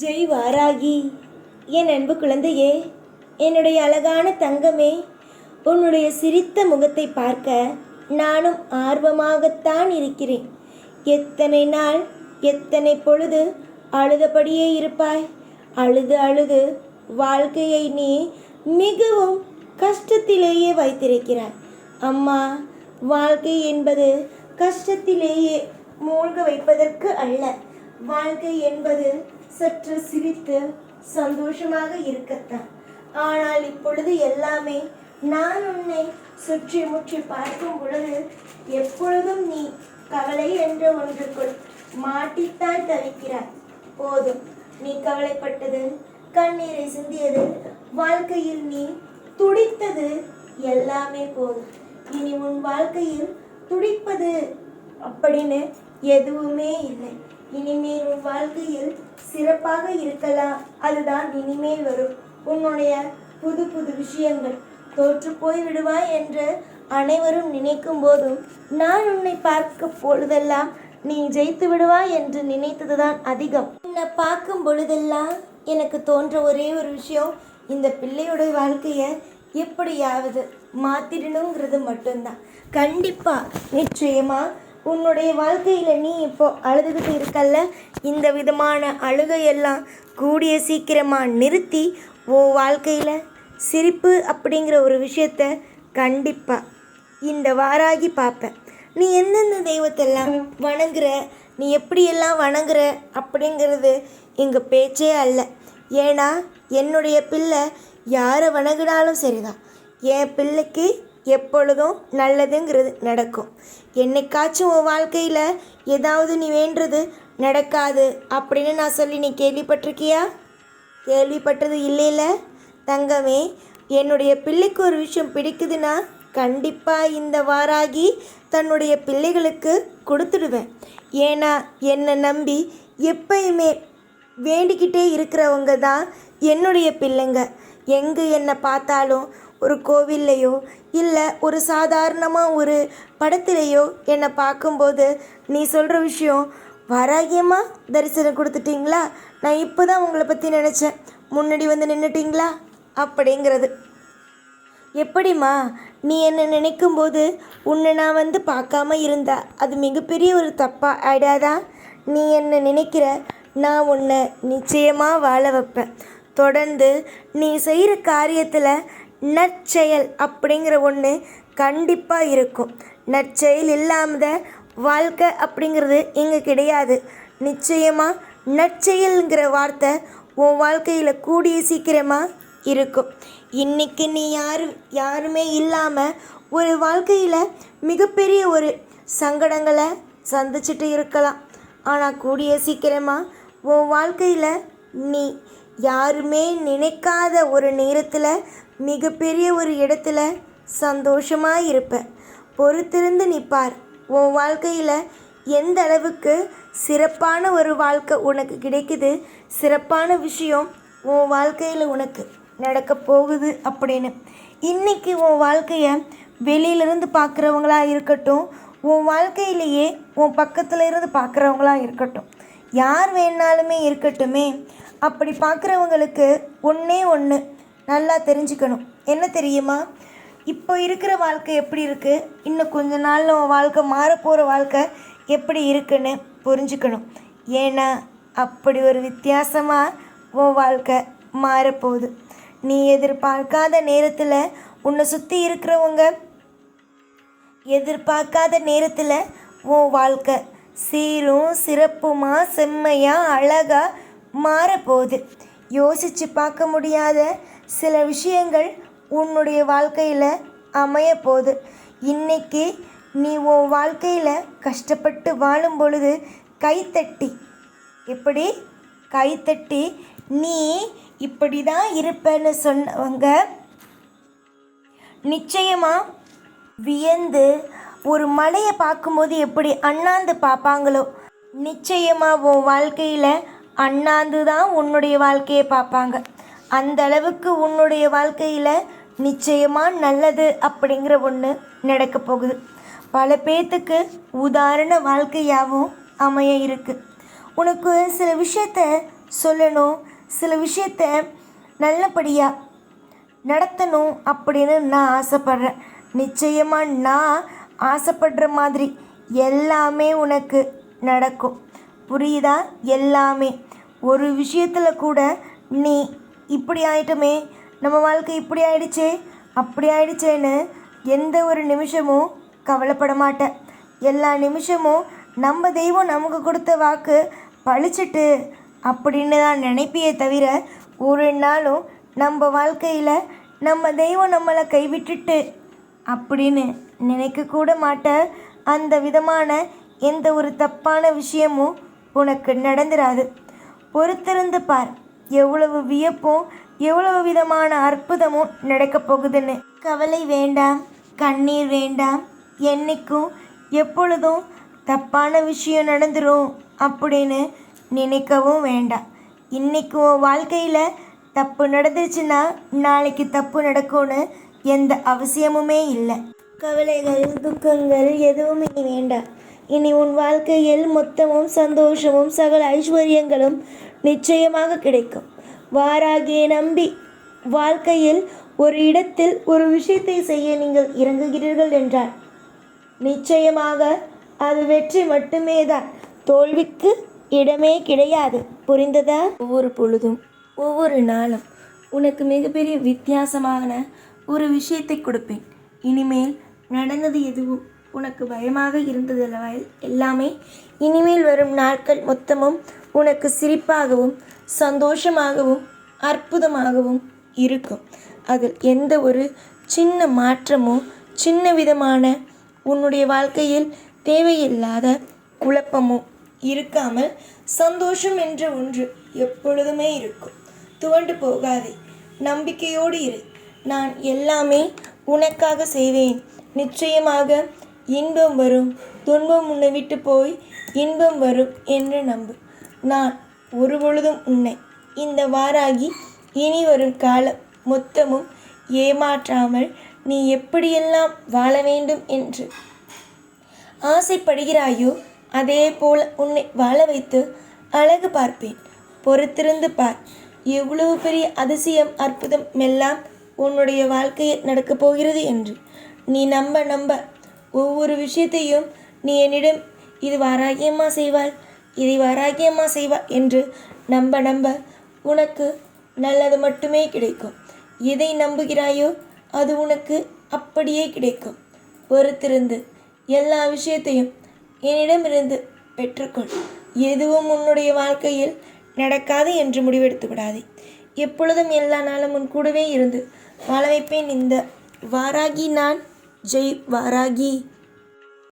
ஜெய் வாராகி என் அன்பு குழந்தையே என்னுடைய அழகான தங்கமே உன்னுடைய சிரித்த முகத்தை பார்க்க நானும் ஆர்வமாகத்தான் இருக்கிறேன். எத்தனை நாள் எத்தனை பொழுது அழுதபடியே இருப்பாய்? அழுது அழுது வாழ்க்கையை நீ மிகவும் கஷ்டத்திலேயே வைத்திருக்கிறாய். அம்மா வாழ்க்கை என்பது கஷ்டத்திலேயே மூழ்க வைப்பதற்கு அல்ல. வாழ்க்கை என்பது சற்று சிரித்து சந்தோஷமாக இருக்கத்தான். ஆனால் இப்பொழுது எல்லாமே நான் உன்னை சுற்றி முற்றி பார்க்கும் பொழுது எப்பொழுதும் நீ கவலை என்ற ஒன்றுக்குள் மாட்டித்தான் தவிக்கிறாய். போதும் நீ கவலைப்பட்டது கண்ணீரை சிந்தியது வாழ்க்கையில் நீ துடித்தது எல்லாமே போதும். இனி உன் வாழ்க்கையில் துடிப்பது அப்படின்னு எதுவுமே இல்லை. இனிமேல் உன் வாழ்க்கையில் சிறப்பாக இருக்கலாம். அதுதான் இனிமேல் வரும். உன்னுடைய புது புது விஷயங்கள் தோற்று போய் விடுவாய் என்று அனைவரும் நினைக்கும் போதும் நான் உன்னை பார்க்க பொழுதெல்லாம் நீ ஜெயித்து விடுவாய் என்று நினைத்ததுதான் அதிகம். உன்னை பார்க்கும் பொழுதெல்லாம் எனக்கு தோன்ற ஒரே ஒரு விஷயம் இந்த பிள்ளையோட வாழ்க்கையை எப்படியாவது மாத்திடணுங்கிறது மட்டும்தான். கண்டிப்பா நிச்சயமா உன்னுடைய வாழ்க்கையில் நீ இப்போ அழுதுகிட்டு இருக்கல்ல? இந்த விதமான அழுகையெல்லாம் கூடிய சீக்கிரமாக நிறுத்தி உன் வாழ்க்கையில் சிரிப்பு அப்படிங்கிற ஒரு விஷயத்த கண்டிப்பாக இந்த வாராகி பார்ப்பேன். நீ எந்தெந்த தெய்வத்தெல்லாம் வணங்குற? நீ எப்படியெல்லாம் வணங்குற அப்படிங்கிறது எங்கள் பேச்சே அல்ல. ஏன்னா என்னுடைய பிள்ளை யாரை வணங்கினாலும் சரிதான். என் பிள்ளைக்கு எப்பொழுதும் நல்லதுங்கிறது நடக்கும். என்னைக்காச்சும் உன் வாழ்க்கையில் ஏதாவது நீ வேண்டுறது நடக்காது அப்படின்னு நான் சொல்லி நீ கேள்விப்பட்டிருக்கியா? கேள்விப்பட்டது இல்லைல்ல தங்கமே என்னுடைய பிள்ளைக்கு ஒரு விஷயம் பிடிக்குதுன்னா கண்டிப்பாக இந்த வாராகி தன்னுடைய பிள்ளைகளுக்கு கொடுத்துடுவேன். ஏன்னா என்னை நம்பி எப்பயுமே வேண்டிக்கிட்டே இருக்கிறவங்க தான் என்னுடைய பிள்ளைங்க. எங்கே என்னை பார்த்தாலும் ஒரு கோவில்லையோ இல்லை ஒரு சாதாரணமாக ஒரு படத்துலேயோ என்னை பார்க்கும்போது நீ சொல்கிற விஷயம் வராகியமாக தரிசனம் கொடுத்துட்டீங்களா? நான் இப்போ தான் உங்களை பற்றி நினச்சேன். முன்னாடி வந்து நின்றுட்டிங்களா அப்படிங்கிறது. எப்படிம்மா? நீ என்னை நினைக்கும் போது உன்னை நான் வந்து பார்க்காம இருந்தா? அது மிகப்பெரிய ஒரு தப்பாக ஆயிடாதா நீ என்னை நினைக்கிற? நான் உன்னை நிச்சயமாக வாழ வைப்பேன். தொடர்ந்து நீ செய்கிற காரியத்தில் நற்செயல் அப்படிங்கிற ஒன்று கண்டிப்பாக இருக்கும். நற்செயல் இல்லாமத வாழ்க்கை அப்படிங்கிறது இங்கே கிடையாது. நிச்சயமாக நற்செயல்ங்கிற வார்த்தை உன் வாழ்க்கையில் கூடிய சீக்கிரமாக இருக்கும். இன்றைக்கி நீ யாரு யாருமே இல்லாமல் ஒரு வாழ்க்கையில் மிகப்பெரிய ஒரு சங்கடங்களை சந்திச்சுட்டு இருக்கலாம். ஆனால் கூடிய சீக்கிரமாக உன் வாழ்க்கையில் நீ யாருமே நினைக்காத ஒரு நேரத்தில் மிகப்பெரிய ஒரு இடத்துல சந்தோஷமாக இருப்ப. பொறுத்திருந்து நிற்பார் உன் வாழ்க்கையில் எந்த அளவுக்கு சிறப்பான ஒரு வாழ்க்கை உனக்கு கிடைக்குது? சிறப்பான விஷயம் உன் வாழ்க்கையில் உனக்கு நடக்க போகுது அப்படின்னு. இன்றைக்கி உன் வாழ்க்கையை வெளியிலிருந்து பார்க்குறவங்களா இருக்கட்டும் உன் வாழ்க்கையிலேயே உன் பக்கத்தில் இருந்து பார்க்குறவங்களா இருக்கட்டும். யார் வேணாலுமே இருக்கட்டுமே. அப்படி பார்க்குறவங்களுக்கு ஒன்றே ஒன்று நல்லா தெரிஞ்சுக்கணும். என்ன தெரியுமா? இப்போ இருக்கிற வாழ்க்கை எப்படி இருக்குது இன்னும் கொஞ்ச நாளில் உன் வாழ்க்கை மாறப்போகிற வாழ்க்கை எப்படி இருக்குன்னு புரிஞ்சுக்கணும். ஏன்னா அப்படி ஒரு வித்தியாசமாக உன் வாழ்க்கை மாறப்போகுது. நீ எதிர்பார்க்காத நேரத்தில் உன்னை சுற்றி இருக்கிறவங்க எதிர்பார்க்காத நேரத்தில் உன் வாழ்க்கை சீரும் சிறப்புமா செம்மையா அழகா மாறப்போகுது. யோசித்து பார்க்க முடியாத சில விஷயங்கள் உன்னுடைய வாழ்க்கையில் அமைய போகுது இன்னைக்கு நீ உன் வாழ்க்கையில் கஷ்டப்பட்டு வாழும் பொழுது கைத்தட்டி. எப்படி? கைத்தட்டி நீ இப்படி தான் இருப்பேன்னு சொன்னவங்க நிச்சயமாக வியந்து ஒரு மலையை பார்க்கும்போது எப்படி அண்ணாந்து பார்ப்பாங்களோ? நிச்சயமாக உன் வாழ்க்கையில் அண்ணாந்து தான் உன்னுடைய வாழ்க்கையை பார்ப்பாங்க. அந்த அளவுக்கு உன்னுடைய வாழ்க்கையில் நிச்சயமாக நல்லது அப்படிங்கிற ஒன்று நடக்க போகுது. பல பேர்த்துக்கு உதாரண வாழ்க்கையாகவும் அமைய இருக்குது உனக்கு சில விஷயத்த சொல்லணும் சில விஷயத்த நல்லபடியாக நடத்தணும் அப்படின்னு நான் ஆசைப்பட்றேன். நிச்சயமாக நான் ஆசைப்படுற மாதிரி எல்லாமே உனக்கு நடக்கும். புரியுதா? எல்லாமே. ஒரு விஷயத்தில் கூட நீ இப்படி ஆயிட்டமே நம்ம வாழ்க்கை இப்படி ஆயிடுச்சே அப்படி ஆயிடுச்சேன்னு எந்த ஒரு நிமிஷமும் கவலைப்பட மாட்டேன். எல்லா நிமிஷமும் நம்ம தெய்வம் நமக்கு கொடுத்த வாக்கு பழிச்சிட்டு அப்படின்னு தான் நினைப்பியே தவிர ஒரு நாளும் நம்ம வாழ்க்கையில் நம்ம தெய்வம் நம்மளை கைவிட்டுட்டு அப்படின்னு நினைக்கக்கூட மாட்ட அந்த விதமான எந்த ஒரு தப்பான விஷயமும் உனக்கு நடந்துராது. பொறுத்திருந்து பார் எவ்வளவு வியப்பும் எவ்வளவு விதமான அற்புதமும் நடக்கப் போகுதுன்னு. கவலை வேண்டாம் கண்ணீர் வேண்டாம். என்னைக்கும் எப்பொழுதும் தப்பான விஷயம் நடந்துடும் அப்படின்னு நினைக்கவும் வேண்டாம். இன்றைக்கு உன் வாழ்க்கையில் தப்பு நடந்துச்சுன்னா நாளைக்கு தப்பு நடக்கும்னு எந்த அவசியமுமே இல்லை. கவலைகள் துக்கங்கள் எதுவும் இனி வேண்டாம். இனி உன் வாழ்க்கையில் மொத்தமும் சந்தோஷமும் சகல ஐஸ்வர்யங்களும் நிச்சயமாக கிடைக்கும். வாராகியை நம்பி வாழ்க்கையில் ஒரு இடத்தில் ஒரு விஷயத்தை செய்ய நீங்கள் இறங்குகிறீர்கள் என்றால் நிச்சயமாக அது வெற்றி மட்டுமே தான் தோல்விக்கு இடமே கிடையாது. புரிந்ததா? ஒவ்வொரு பொழுதும் ஒவ்வொரு நாளும் உனக்கு மிகப்பெரிய வித்தியாசமான ஒரு விஷயத்தை கொடுப்பேன். இனிமேல் நடந்தது எதுவும் உனக்கு பயமாக இருந்தது அல்லவா? எல்லாமே இனிமேல் வரும் நாட்கள் மொத்தமும் உனக்கு சிரிப்பாகவும் சந்தோஷமாகவும் அற்புதமாகவும் இருக்கும். அதில் எந்த ஒரு சின்ன மாற்றமோ சின்ன விதமான உன்னுடைய வாழ்க்கையில் தேவையில்லாத குழப்பமோ இருக்காமல் சந்தோஷம் என்ற ஒன்று எப்பொழுதுமே இருக்கும். துவண்டு போகாதே. நம்பிக்கையோடு இரு. நான் எல்லாமே உனக்காக செய்வேன். நிச்சயமாக இன்பம் வரும். துன்பம் உன்னை விட்டு போய் இன்பம் வரும் என்று நம்பு. நான் ஒரு பொழுதும் உன்னை இந்த வாராகி இனி வரும் காலம் மொத்தமும் ஏமாற்றாமல் நீ எப்படியெல்லாம் வாழ வேண்டும் என்று ஆசைப்படுகிறாயோ அதே போல உன்னை வாழ வைத்து அழகு பார்ப்பேன். பொறுத்திருந்து பார். எவ்வளவு பெரிய அதிசயம் அற்புதம் எல்லாம் உன்னுடைய வாழ்க்கையில் நடக்கப் போகிறது என்று. நீ நம்ப நம்ப. ஒவ்வொரு விஷயத்தையும் நீ என்னிடம் இது வாராகியமாக செய்வாள் இதை வாராகியமாக செய்வாள் என்று நம்ப நம்ப. உனக்கு நல்லது மட்டுமே கிடைக்கும். எதை நம்புகிறாயோ அது உனக்கு அப்படியே கிடைக்கும். பொறுத்திருந்து எல்லா விஷயத்தையும் என்னிடமிருந்து பெற்றுக்கொள். எதுவும் உன்னுடைய வாழ்க்கையில் நடக்காது என்று முடிவெடுத்து விடாதே. எப்பொழுதும் எல்லா நாளும் உன் கூடவே இருந்து வாழ வைப்பேன். இந்த வாராகி நான் ஜெய் வாராகி